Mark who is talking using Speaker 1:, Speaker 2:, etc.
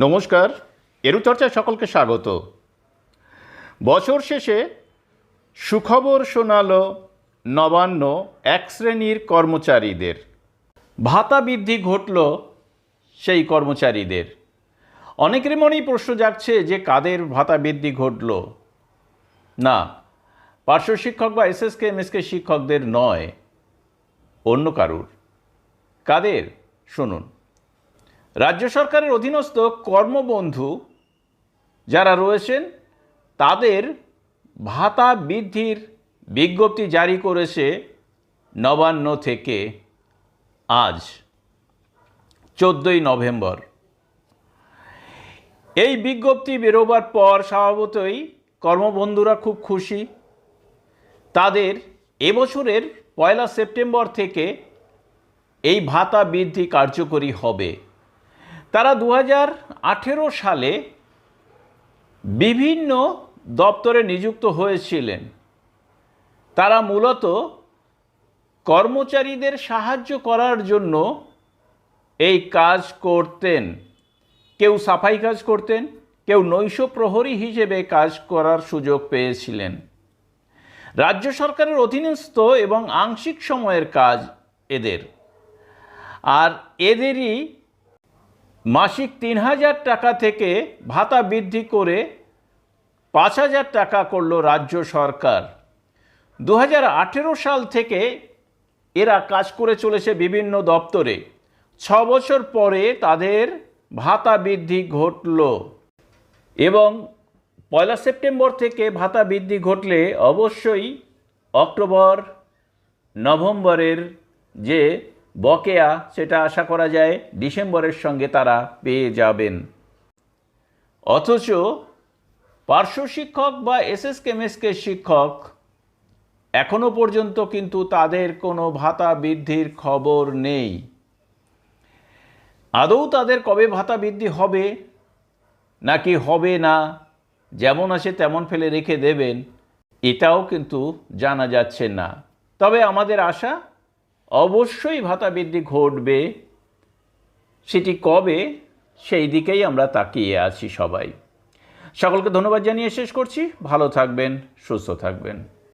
Speaker 1: নমস্কার, এরুচর্চায় সকলকে স্বাগত। বছর শেষে সুখবর শোনালো নবান্ন এক শ্রেণির কর্মচারীদের। ভাতা বৃদ্ধি ঘটল সেই কর্মচারীদের। অনেকের মনেই প্রশ্ন জাগছে যে কাদের ভাতা বৃদ্ধি ঘটল? না, পার্শ্ব শিক্ষক বা এসএসকে, এমএসকে শিক্ষকদের নয়, অন্য কারুর। কাদের? শুনুন। রাজ্য সরকারের অধীনস্থ কর্মবন্ধু যারা রয়েছেন, তাদের ভাতা বৃদ্ধির বিজ্ঞপ্তি জারি করেছে নবান্ন থেকে আজ, চোদ্দোই নভেম্বর। এই বিজ্ঞপ্তি বেরোবার পর স্বভাবতই কর্মবন্ধুরা খুব খুশি। তাদের এবছরের পয়লা সেপ্টেম্বর থেকে এই ভাতা বৃদ্ধি কার্যকরী হবে। তারা দু হাজার আঠেরো সালে বিভিন্ন দপ্তরে নিযুক্ত হয়েছিলেন। তারা মূলত কর্মচারীদের সাহায্য করার জন্য এই কাজ করতেন। কেউ সাফাই কাজ করতেন, কেউ নৈশ প্রহরী হিসেবে কাজ করার সুযোগ পেয়েছিলেন। রাজ্য সরকারের অধীনস্থ এবং আংশিক সময়ের কাজ এদের। আর এদেরই মাসিক তিন হাজার টাকা থেকে ভাতা বৃদ্ধি করে পাঁচ হাজার টাকা করল রাজ্য সরকার। দু হাজার আঠেরো সাল থেকে এরা কাজ করে চলেছে বিভিন্ন দপ্তরে। ছ বছর পরে তাদের ভাতা বৃদ্ধি ঘটল এবং পয়লা সেপ্টেম্বর থেকে ভাতা বৃদ্ধি ঘটলে অবশ্যই অক্টোবর, নভেম্বরের যে বকেয়া, সেটা আশা করা যায় ডিসেম্বরের সঙ্গে তারা পেয়ে যাবেন। অথচ পার্শ্ব শিক্ষক বা এসএস কেমএসকে শিক্ষক এখনও পর্যন্ত কিন্তু তাদের কোনো ভাতা বৃদ্ধির খবর নেই। আদৌ তাদের কবে ভাতা বৃদ্ধি হবে, নাকি হবে না, যেমন আছে তেমন ফেলে রেখে দেবেন, এটাও কিন্তু জানা যাচ্ছে না। তবে আমাদের আশা অবশ্যই ভাতা বৃদ্ধি ঘটবে। সেটি কবে? সেই দিকেই আমরা তাকিয়ে আছি সবাই। সকলকে ধন্যবাদ জানিয়ে শেষ করছি। ভালো থাকবেন, সুস্থ থাকবেন।